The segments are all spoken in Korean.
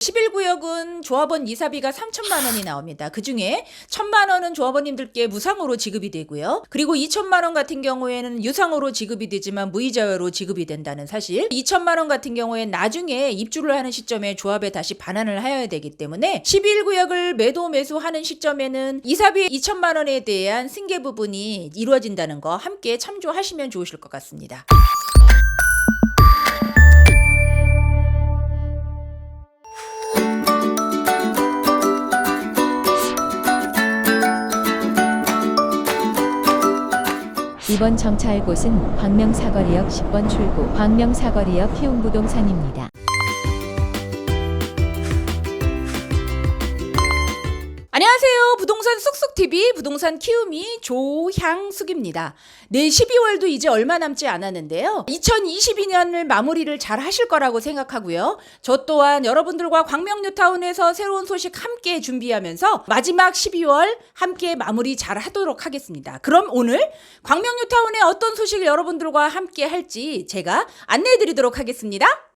11구역은 조합원 이사비가 3천만 원이 나옵니다. 그 중에 1천만 원은 조합원님들께 무상으로 지급이 되고요. 그리고 2천만 원 같은 경우에는 유상으로 지급이 되지만 무이자로 지급이 된다는 사실. 2천만 원 같은 경우엔 나중에 입주를 하는 시점에 조합에 다시 반환을 하여야 되기 때문에 11구역을 매도 매수하는 시점에는 이사비 2천만 원에 대한 승계 부분이 이루어진다는 거 함께 참조하시면 좋으실 것 같습니다. 이번 정차할 곳은 광명사거리역 10번 출구 광명사거리역 희웅부동산입니다. 안녕하세요. 부동산 쑥쑥TV 부동산 키우미 조향숙입니다. 내 12월도 이제 얼마 남지 않았는데요. 2022년을 마무리를 잘 하실 거라고 생각하고요. 저 또한 여러분들과 광명뉴타운에서 새로운 소식 함께 준비하면서 마지막 12월 함께 마무리 잘 하도록 하겠습니다. 그럼 오늘 광명뉴타운의 어떤 소식을 여러분들과 함께 할지 제가 안내해 드리도록 하겠습니다.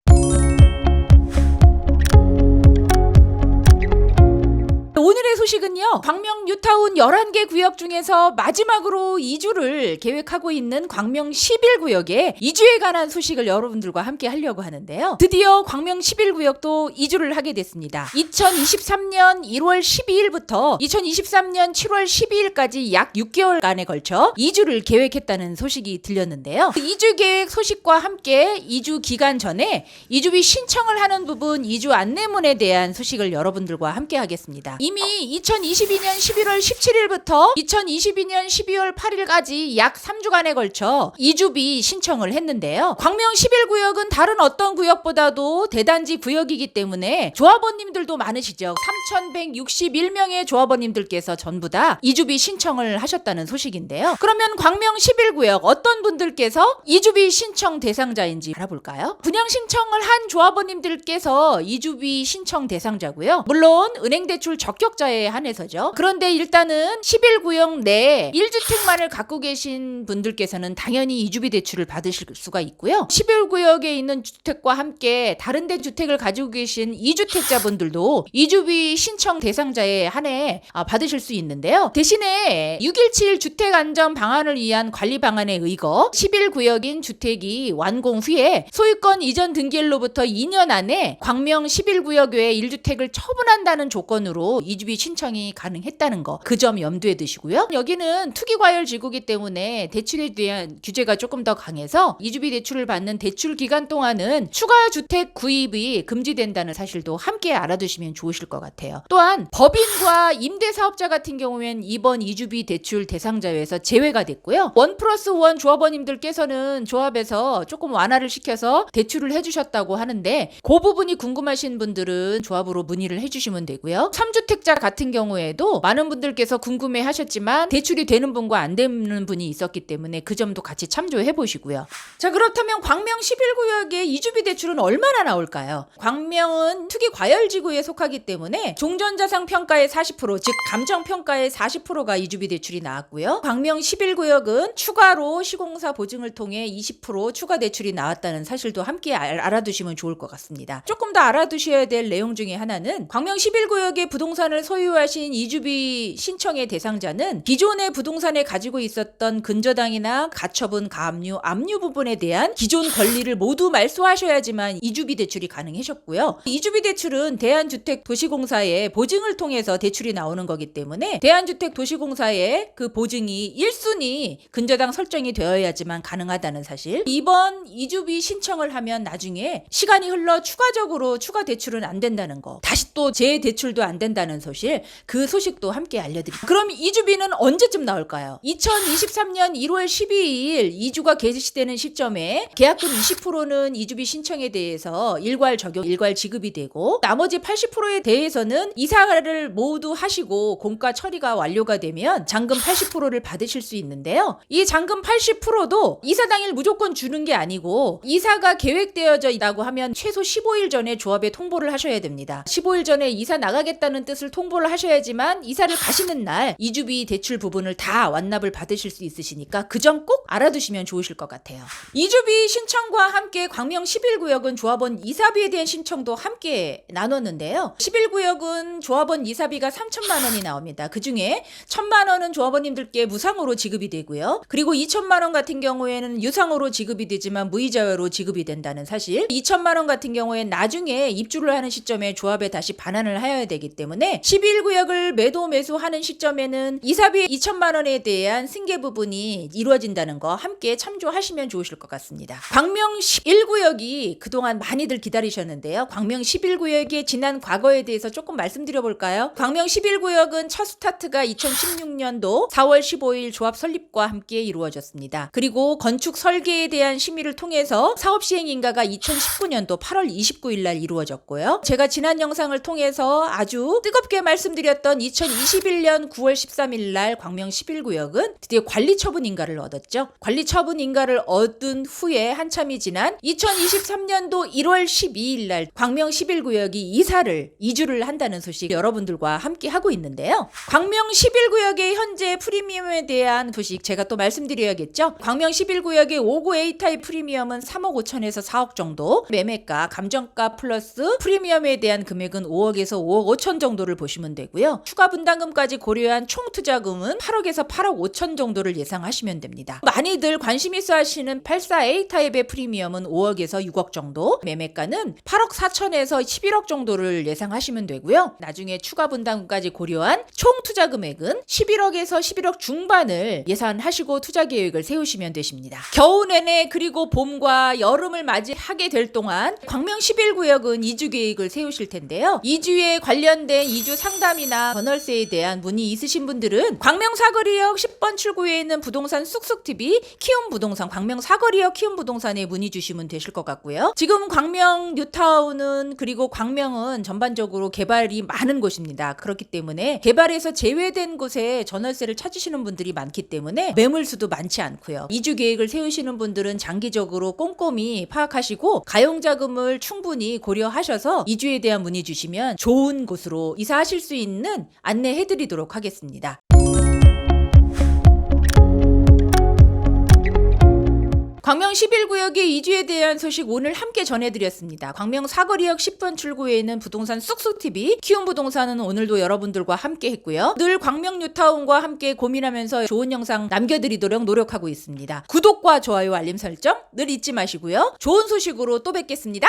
소식은요. 광명 뉴타운 11개 구역 중에서 마지막으로 이주를 계획하고 있는 광명 11구역에 이주에 관한 소식을 여러분들과 함께 하려고 하는데요. 드디어 광명 11구역도 이주를 하게 됐습니다. 2023년 1월 12일부터 2023년 7월 12일까지 약 6개월간에 걸쳐 이주를 계획했다는 소식이 들렸는데요. 그 이주 계획 소식과 함께 이주 기간 전에 이주비 신청을 하는 부분 이주 안내문에 대한 소식을 여러분들과 함께 하겠습니다. 이미 2022년 11월 17일부터 2022년 12월 8일까지 약 3주간에 걸쳐 이주비 신청을 했는데요. 광명 11구역은 다른 어떤 구역보다도 대단지 구역이기 때문에 조합원님들도 많으시죠. 3,161명의 조합원님들께서 전부 다 이주비 신청을 하셨다는 소식인데요. 그러면 광명 11구역 어떤 분들께서 이주비 신청 대상자인지 알아볼까요? 분양 신청을 한 조합원님들께서 이주비 신청 대상자고요. 물론 은행 대출 적격자 에 한해서죠. 그런데 일단은 11 구역 내 1주택만을 갖고 계신 분들께서는 당연히 이주비 대출을 받으실 수가 있고요. 11 구역에 있는 주택과 함께 다른 데 주택을 가지고 계신 2주택자분들도 이주비 신청 대상자에 한해 아, 받으실 수 있는데요. 대신에 617 주택 안전 방안을 위한 관리 방안에 의거 11 구역인 주택이 완공 후에 소유권 이전 등기일로부터 2년 안에 광명 11 구역 외에 1주택을 처분한다는 조건으로 이주비 신청 이 가능했다는 거. 그 점 염두에 두시고요. 여기는 투기 과열 지구기 때문에 대출에 대한 규제가 조금 더 강해서 이주비 대출을 받는 대출 기간 동안은 추가 주택 구입이 금지된다는 사실도 함께 알아두시면 좋으실 것 같아요. 또한 법인과 임대 사업자 같은 경우엔 이번 이주비 대출 대상자에서 제외가 됐고요. 원 플러스 원 조합원님들께서는 조합에서 조금 완화를 시켜서 대출을 해주셨다고 하는데 그 부분이 궁금하신 분들은 조합으로 문의를 해주시면 되고요. 3주택자 같은 경우에도 많은 분들께서 궁금해 하셨지만 대출이 되는 분과 안 되는 분이 있었기 때문에 그 점도 같이 참조해 보시고요. 자, 그렇다면 광명 11구역의 이주비 대출은 얼마나 나올까요? 광명은 투기 과열 지구에 속하기 때문에 종전자산 평가의 40%, 즉 감정 평가의 40%가 이주비 대출이 나왔고요. 광명 11구역은 추가로 시공사 보증을 통해 20% 추가 대출이 나왔다는 사실도 함께 알, 알아두시면 좋을 것 같습니다. 조금 더 알아두셔야 될 내용 중에 하나는 광명 11구역의 부동산을 소유 하신 이주비 신청의 대상자는 기존의 부동산에 가지고 있었던 근저당이나 가처분, 가압류, 압류 부분에 대한 기존 권리를 모두 말소하셔야지만 이주비 대출이 가능하셨고요. 이주비 대출은 대한주택도시공사의 보증을 통해서 대출이 나오는 거기 때문에 대한주택도시공사의 그 보증이 1순위 근저당 설정이 되어야지만 가능하다는 사실. 이번 이주비 신청을 하면 나중에 시간이 흘러 추가적으로 추가 대출은 안 된다는 거. 다시 또 재대출도 안 된다는 소 식. 그 소식도 함께 알려드립니다. 그럼 이주비는 언제쯤 나올까요? 2023년 1월 12일 이주가 개시되는 시점에 계약금 20%는 이주비 신청에 대해서 일괄 적용, 일괄 지급이 되고 나머지 80%에 대해서는 이사를 모두 하시고 공가 처리가 완료가 되면 잔금 80%를 받으실 수 있는데요. 이 잔금 80%도 이사 당일 무조건 주는 게 아니고 이사가 계획되어져 있다고 하면 최소 15일 전에 조합에 통보를 하셔야 됩니다. 15일 전에 이사 나가겠다는 뜻을 통보를 하셔야지만 이사를 가시는 날 이주비 대출 부분을 다 완납을 받으실 수 있으시니까 그 점 꼭 알아두시면 좋으실 것 같아요. 이주비 신청과 함께 광명 11구역은 조합원 이사비에 대한 신청도 함께 나눴는데요. 11구역은 조합원 이사비가 3천만 원이 나옵니다. 그 중에 1천만 원은 조합원님들께 무상으로 지급이 되고요. 그리고 2천만 원 같은 경우에는 유상으로 지급이 되지만 무이자로 지급이 된다는 사실. 2천만 원 같은 경우에 나중에 입주를 하는 시점에 조합에 다시 반환을 하여야 되기 때문에 11 구역을 매도 매수하는 시점에는 이사비 2천만 원에 대한 승계 부분이 이루어진다는 거 함께 참조하시면 좋으실 것 같습니다. 광명 11구역이 그동안 많이들 기다리셨는데요. 광명 11구역의 지난 과거에 대해서 조금 말씀드려 볼까요? 광명 11구역은 첫 스타트가 2016년도 4월 15일 조합 설립과 함께 이루어졌습니다. 그리고 건축 설계에 대한 심의를 통해서 사업 시행 인가가 2019년도 8월 29일 날 이루어졌고요. 제가 지난 영상을 통해서 아주 뜨겁게 말씀 드렸던 2021년 9월 13일 날 광명 11구역은 드디어 관리 처분 인가를 얻었죠. 관리 처분 인가를 얻은 후에 한참이 지난 2023년도 1월 12일 날 광명 11구역이 이사를 이주를 한다는 소식 여러분들과 함께 하고 있는데요. 광명 11구역의 현재 프리미엄에 대한 소식 제가 또 말씀드려야겠죠. 광명 11구역의 59 A타입 프리미엄은 3억 5천에서 4억 정도, 매매가, 감정가 플러스 프리미엄에 대한 금액은 5억에서 5억 5천 정도를 보시면 되고요. 추가 분담금까지 고려한 총 투자금은 8억에서 8억 5천 정도를 예상하시면 됩니다. 많이들 관심 있어 하시는 84 A타입의 프리미엄은 5억에서 6억 정도, 매매가는 8억 4천에서 11억 정도를 예상하시면 되고요. 나중에 추가 분담금까지 고려한 총 투자 금액은 11억에서 11억 중반을 예산하시고 투자 계획을 세우시면 되십니다. 겨우 내내 그리고 봄과 여름을 맞이하게 될 동안 광명 11구역은 이주 계획을 세우실 텐데요. 이주에 관련된 이주 상담 이나 전월세에 대한 문의 있으신 분들은 광명 사거리역 10번 출구에 있는 부동산 쑥쑥TV 키움 부동산 광명 사거리역 키움 부동산에 문의 주시면 되실 것 같고요. 지금 광명 뉴타운은 그리고 광명은 전반적으로 개발이 많은 곳입니다. 그렇기 때문에 개발에서 제외된 곳에 전월세를 찾으시는 분들이 많기 때문에 매물수도 많지 않고요. 이주 계획을 세우시는 분들은 장기적으로 꼼꼼히 파악하시고 가용 자금을 충분히 고려하셔서 이주에 대한 문의 주시면 좋은 곳으로 이사하실 수 있는 안내해 드리도록 하겠습니다. 광명 11구역의 이주에 대한 소식 오늘 함께 전해드렸습니다. 광명 사거리역 10번 출구에 있는 부동산 쑥쑥TV 키움 부동산은 오늘도 여러분들과 함께 했고요. 늘 광명 뉴타운과 함께 고민하면서 좋은 영상 남겨드리도록 노력하고 있습니다. 구독과 좋아요 알림 설정 늘 잊지 마시고요. 좋은 소식으로 또 뵙겠습니다.